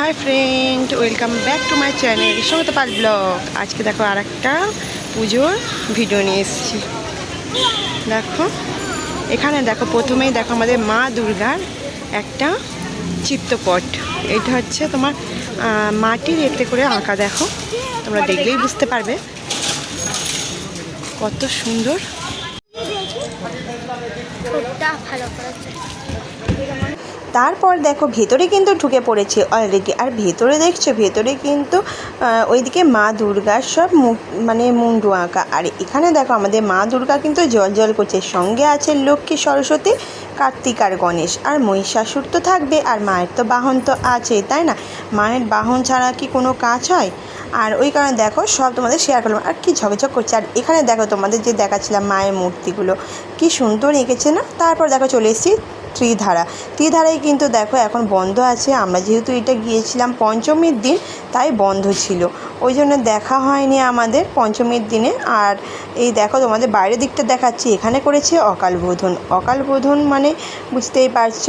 Hi friend welcome back to my channel সমত Pal blog আজকে দেখো আর একটা পুজোর ভিডিও নিয়ে এসেছি। দেখো, এখানে দেখো প্রথমেই দেখো আমাদের মা দুর্গার একটা চিত্রপট। এটা হচ্ছে তোমার মাটির এতে করে আঁকা, দেখো। তোমরা দেখলেই বুঝতে পারবে কত সুন্দর। ভালো তারপর দেখো ভেতরে কিন্তু ঢুকে পড়েছে অলরেডি আর ভেতরে দেখছ, ভেতরে কিন্তু ওইদিকে মা দুর্গার সব মুখ মানে মুন্ডু আঁকা। আর এখানে দেখো আমাদের মা দুর্গা কিন্তু জল জল করছে। সঙ্গে আছে লক্ষ্মী, সরস্বতী, কার্তিক আর গণেশ। আর মহিষাসুর তো থাকবে, আর মায়ের তো বাহন তো আছে, তাই না? মায়ের বাহন ছাড়া কি কোনো কাজ হয়? আর ওই কারণে দেখো সব তোমাদের শেয়ার করলাম। আর কি ঝকঝক করছে। আর এখানে দেখো তোমাদের যে দেখাচ্ছিলাম মায়ের মূর্তিগুলো, কি সুন্দর এঁকেছে না? তারপর দেখো চলে এসেছি ত্রিধারা। ত্রিধারায় কিন্তু দেখো এখন বন্ধ আছে। আমরা যেহেতু এটা গিয়েছিলাম পঞ্চমীর দিন, তাই বন্ধ ছিল। ওই জন্য দেখা হয়নি আমাদের পঞ্চমীর দিনে। আর এই দেখো তোমাদের বাইরের দিকটা দেখাচ্ছি। এখানে করেছে অকাল বোধন। অকাল বোধন মানে বুঝতেই পারছ?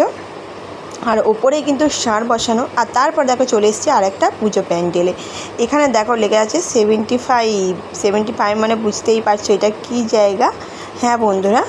আর ওপরে কিন্তু সার বসানো। আর তারপর দেখো চলে এসেছি আর একটা পুজো প্যান্ডেলে এখানে দেখো লেগে আছে সেভেন্টি ফাইভ সেভেন্টি ফাইভ মানে বুঝতেই পারছ এটা কী জায়গা? হ্যাঁ বন্ধুরা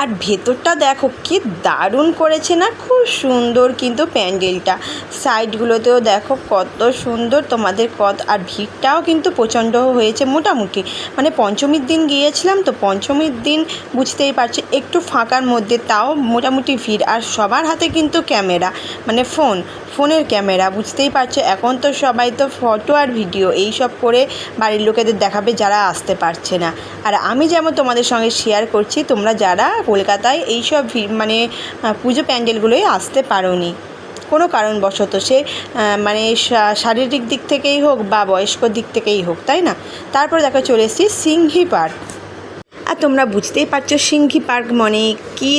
আর ভেতরটা দেখো কি দারুণ করেছে না? খুব সুন্দর কিন্তু প্যান্ডেলটা। সাইডগুলোতেও দেখো কত সুন্দর তোমাদের কত, আর ভিড়টাও কিন্তু প্রচণ্ড হয়েছে মোটামুটি। মানে পঞ্চমীর দিন গিয়েছিলাম তো পঞ্চমীর দিন বুঝতেই পারছি, একটু ফাঁকার মধ্যে তাও মোটামুটি ভিড়। আর সবার হাতে কিন্তু ক্যামেরা মানে ফোন, ফোনের ক্যামেরা, বুঝতেই পারছ? এখন তো সবাই তো ফটো আর ভিডিও, এই সব করে বাড়ির লোকেদের দেখাবে যারা আসতে পারছে না। আর আমি যেমন তোমাদের সঙ্গে শেয়ার করছি, তোমরা যারা কলকাতায় এইসব মানে পুজো প্যান্ডেলগুলোয় আসতে পারোনি। কোনো কারণবশত সে মানে শারীরিক দিক থেকেই হোক বা বয়স্ক দিক থেকেই হোক, তাই না? তারপর দেখো চলে এসেছি সিংহি পার্ক। আর তোমরা বুঝতেই পারছ সিংহি পার্ক মানে কি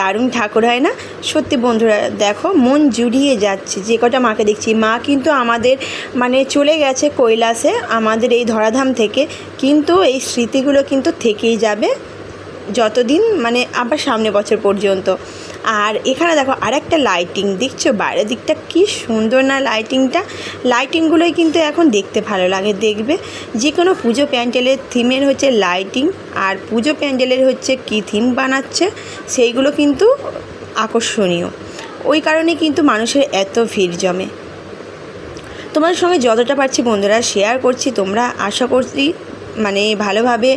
দারুণ ঠাকুর হয় না? সত্যি বন্ধুরা, দেখো মন জুড়িয়ে যাচ্ছে। যে কটা মাকে দেখছি, মা কিন্তু আমাদের মানে চলে গেছে কৈলাসে আমাদের এই ধরাধাম থেকে, কিন্তু এই স্মৃতিগুলো কিন্তু থেকেই যাবে। যতদিন মানে আবার সামনে বছর পর্যন্ত। আর এখানে দেখো আরেকটা লাইটিং দেখছ বাইরের দিকটা কি সুন্দর না লাইটিংটা লাইটিংগুলোই কিন্তু এখন দেখতে ভালো লাগে, দেখবে। যে কোনো পুজো প্যান্ডেলের থিমের হচ্ছে লাইটিং আর পুজো প্যান্ডেলের হচ্ছে কী থিম বানাচ্ছে, সেইগুলো কিন্তু আকর্ষণীয়। ওই কারণে কিন্তু মানুষের এত ভিড় জমে। তোমাদের সঙ্গে যতটা পারছি বন্ধুরা শেয়ার করছি, তোমরা আশা করছি মানে ভালোভাবে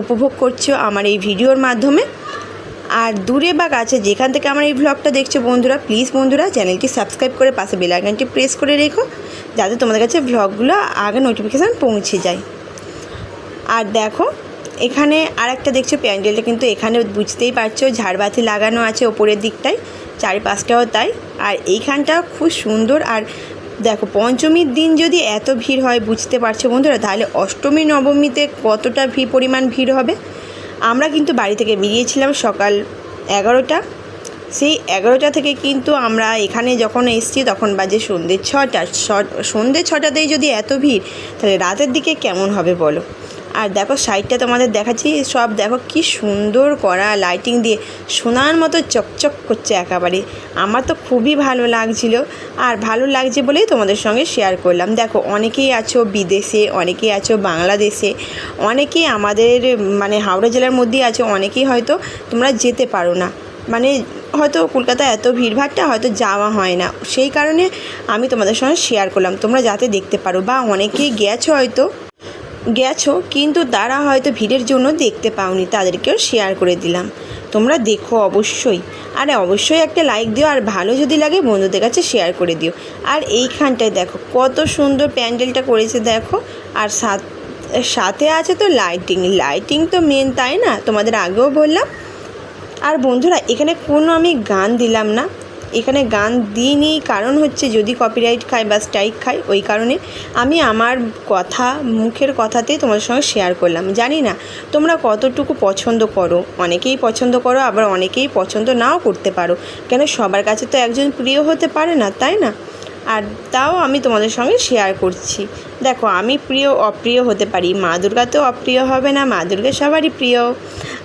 উপভোগ করছ আমার এই ভিডিওর মাধ্যমে। আর দূরে বা কাছে যেখান থেকে আমার এই ভ্লগটা দেখছ বন্ধুরা প্লিজ বন্ধুরা চ্যানেলটি সাবস্ক্রাইব করে পাশে বেল আইকনটি প্রেস করে রেখো, যাতে তোমাদের কাছে ব্লগগুলো আগে নোটিফিকেশান পৌঁছে যায়। আর দেখো, এখানে আর একটা দেখছ প্যান্ডেলটা কিন্তু এখানে বুঝতেই পারছ, ঝাড়বাতি লাগানো আছে ওপরের দিকটায়, চারিপাশটাও তাই। আর এইখানটা খুব সুন্দর আর দেখো, পঞ্চমীর দিন যদি এত ভিড় হয়, বুঝতে পারছ বন্ধুরা, তাহলে অষ্টমী, নবমীতে কতটা ভিড় পরিমাণ ভিড় হবে? আমরা কিন্তু বাড়ি থেকে বেরিয়েছিলাম সকাল এগারোটা। সেই এগারোটা থেকে কিন্তু আমরা এখানে যখন এসছি, তখন বাজে সন্ধ্যে ছটা। সন্ধ্যে ছটাতেই যদি এত ভিড়, তাহলে রাতের দিকে কেমন হবে বলো? আর দেখো সাইডটা তোমাদের দেখাচ্ছি, সব দেখো কি সুন্দর করা লাইটিং দিয়ে, সোনার মতো চকচক করছে একেবারে। আমার তো খুবই ভালো লাগছিল আর ভালো লাগছে বলেই তোমাদের সঙ্গে শেয়ার করলাম। দেখো অনেকেই আছো বিদেশে, অনেকেই আছো বাংলাদেশে, অনেকেই আমাদের মানে হাওড়া জেলার মধ্যেই আছো, অনেকেই হয়তো তোমরা যেতে পারো না। মানে হয়তো কলকাতায় এত ভিড়ভাড়টা হয়তো যাওয়া হয় না। সেই কারণে আমি তোমাদের সঙ্গে শেয়ার করলাম। তোমরা যাতে দেখতে পারো বা অনেকেই গেছো হয়তো গেছো, কিন্তু তারা হয়তো ভিড়ের জন্য দেখতে পাওনি, তাদেরকেও শেয়ার করে দিলাম। তোমরা দেখো অবশ্যই। আরে অবশ্যই একটা লাইক দিও, আর ভালো যদি লাগে বন্ধুদের কাছে শেয়ার করে দিও। আর এইখানটায় দেখো, কত সুন্দর প্যান্ডেলটা করেছে দেখো। আর সাথ সাথে আছে তো লাইটিং লাইটিং তো মেন তাই না? তোমাদের আগেও বললাম। আর বন্ধুরা, এখানে কোনো আমি গান দিলাম না। এখানে গান দিইনি, কারণ হচ্ছে যদি কপিরাইট খাই বা স্ট্রাইক খাই ওই কারণে আমি আমার কথা, মুখের কথাতে তোমাদের সঙ্গে শেয়ার করলাম। জানি না, তোমরা কতটুকু পছন্দ করো? অনেকেই পছন্দ করো, আবার অনেকেই পছন্দ নাও করতে পারো। কেন সবার কাছে তো একজন প্রিয় হতে পারে না, তাই না? আর তাও আমি তোমাদের সঙ্গে শেয়ার করছি। দেখো, আমি প্রিয়, অপ্রিয় হতে পারি। মা দুর্গা তো অপ্রিয় হবে না, মা দুর্গা সবারই প্রিয়।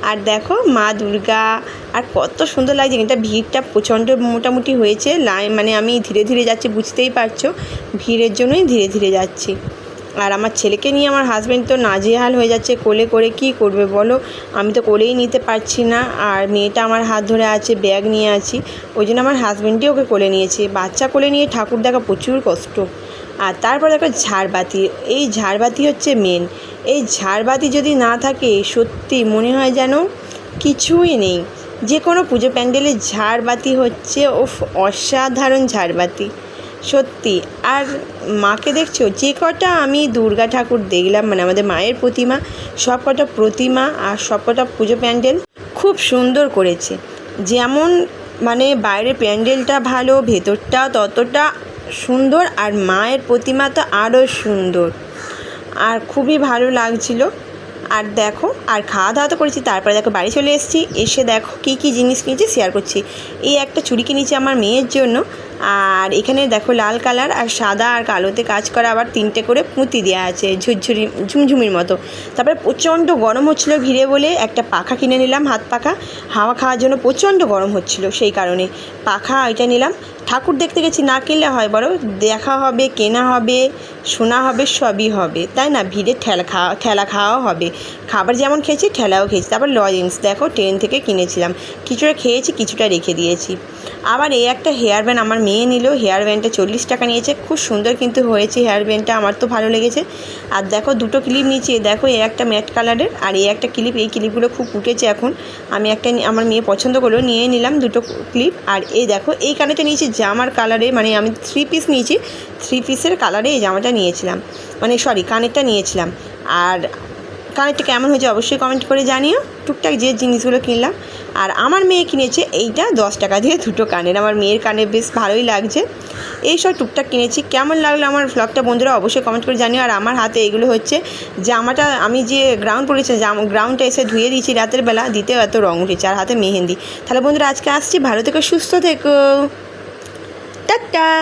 আর দেখো মা দুর্গা, আর কত সুন্দর লাগছে এটা ভিড়টা প্রচণ্ড মোটামুটি হয়েছে। লাইন মানে আমি ধীরে ধীরে যাচ্ছি, বুঝতেই পারছ। ভিড়ের জন্যই ধীরে ধীরে যাচ্ছি। আর আমার ছেলেকে নিয়ে আমার হাজব্যান্ড তো নাজেহাল হয়ে যাচ্ছে, কোলে করে কি করবে বলো? আমি তো কোলেই নিতে পারছি না। আর মেয়েটা আমার হাত ধরে আছে ব্যাগ নিয়ে আছি। ওই জন্য আমার হাজব্যান্ডই ওকে কোলে নিয়েছে। বাচ্চা কোলে নিয়ে ঠাকুর দেখা প্রচুর কষ্ট। আর তারপর দেখো ঝাড়বাতি। এই ঝাড়বাতি হচ্ছে মেন এই ঝাড়বাতি যদি না থাকে, সত্যি মনে হয় যেন কিছুই নেই। যে কোনো পুজো প্যান্ডেলে ঝাড়বাতি হচ্ছে, ওফ, অসাধারণ ঝাড়বাতি। সত্যি, আর মাকে দেখছ? যে কটা আমি দুর্গা ঠাকুর দেখলাম মানে আমাদের মায়ের প্রতিমা, সব কটা প্রতিমা আর সব কটা পুজো প্যান্ডেল খুব সুন্দর করেছে। যেমন মানে বাইরের প্যান্ডেলটা ভালো, ভেতরটা ততটা সুন্দর, আর মায়ের প্রতিমা তো আরও সুন্দর। আর খুবই ভালো লাগছিল। আর দেখো, আর খাওয়া দাওয়া তো করেছি, তারপরে দেখো বাড়ি চলে এসেছি, এসে দেখো কী কী জিনিস কিনেছি শেয়ার করছি। এই একটা চুড়ি কিনেছি আমার মেয়ের জন্য, আর এখানে দেখো লাল কালার আর সাদা আর কালোতে কাজ করা আবার তিনটে করে পুঁতি দেওয়া আছে, ঝুরঝুরি, ঝুমঝুমির মতো। তারপরে প্রচণ্ড গরম হচ্ছিল ভিড়ে বলে একটা পাখা কিনে নিলাম, হাত পাখা। হাওয়া খাওয়ার জন্য প্রচণ্ড গরম হচ্ছিল সেই কারণে। পাখা ওইটা নিলাম। ঠাকুর দেখতে গেছি, না কিনলে হয় বড়, দেখা হবে, কেনা হবে, শোনা হবে, সবই হবে। তাই না? ভিড়ে ঠেলা খাওয়া, ঠেলা খাওয়াও হবে। খাবার যেমন খেয়েছি, ঠেলাও খেয়েছি। তারপর লজেন্স, দেখো ট্রেন থেকে কিনেছিলাম। কিছুটা খেয়েছি, কিছুটা রেখে দিয়েছি। আবার এই একটা হেয়ার ব্যান্ড আমার মেয়ে নিল। হেয়ার ব্যান্ডটা চল্লিশ টাকা নিয়েছে। খুব সুন্দর কিন্তু হয়েছে হেয়ার ব্যান্ডটা আমার তো ভালো লেগেছে। আর দেখো, দুটো ক্লিপ নিয়েছি। এই দেখো, এই একটা ম্যাট কালারের আর এই একটা ক্লিপ এই ক্লিপগুলো খুব উঠেছে এখন। আমি একটা আমার মেয়ে পছন্দ করল, নিয়ে নিলাম দুটো ক্লিপ আর এই দেখো, এই কানেরটা নিয়েছি জামার কালারে মানে আমি থ্রি পিস নিয়েছি। থ্রি পিসের কালারে এই জামাটা নিয়েছিলাম। মানে সরি কানেরটা নিয়েছিলাম। আর কানেরটা কেমন হয়েছে অবশ্যই কমেন্ট করে জানিও। টুকটাক যে জিনিসগুলো কিনলাম। আর আমার মেয়ে কিনেছে এইটা দশ টাকা দিয়ে দুটো কানের। আমার মেয়ের কানে বেশ ভালোই লাগছে। এই সব টুকটাক কিনেছি। কেমন লাগল আমার ভ্লগটা বন্ধুরা অবশ্যই কমেন্ট করে জানিও। আর আমার হাতে এগুলো হচ্ছে জামাটা আমি যে গ্রাউন্ড পরেছি, জাম গ্রাউন্ডটা এসে ধুয়ে দিয়েছি রাতের বেলা দিতেও এত রঙ উঠেছে আর হাতে মেহেন্দি। তাহলে বন্ধুরা আজকে আসছি। ভালো থেকো, সুস্থ থেকো। টাটা।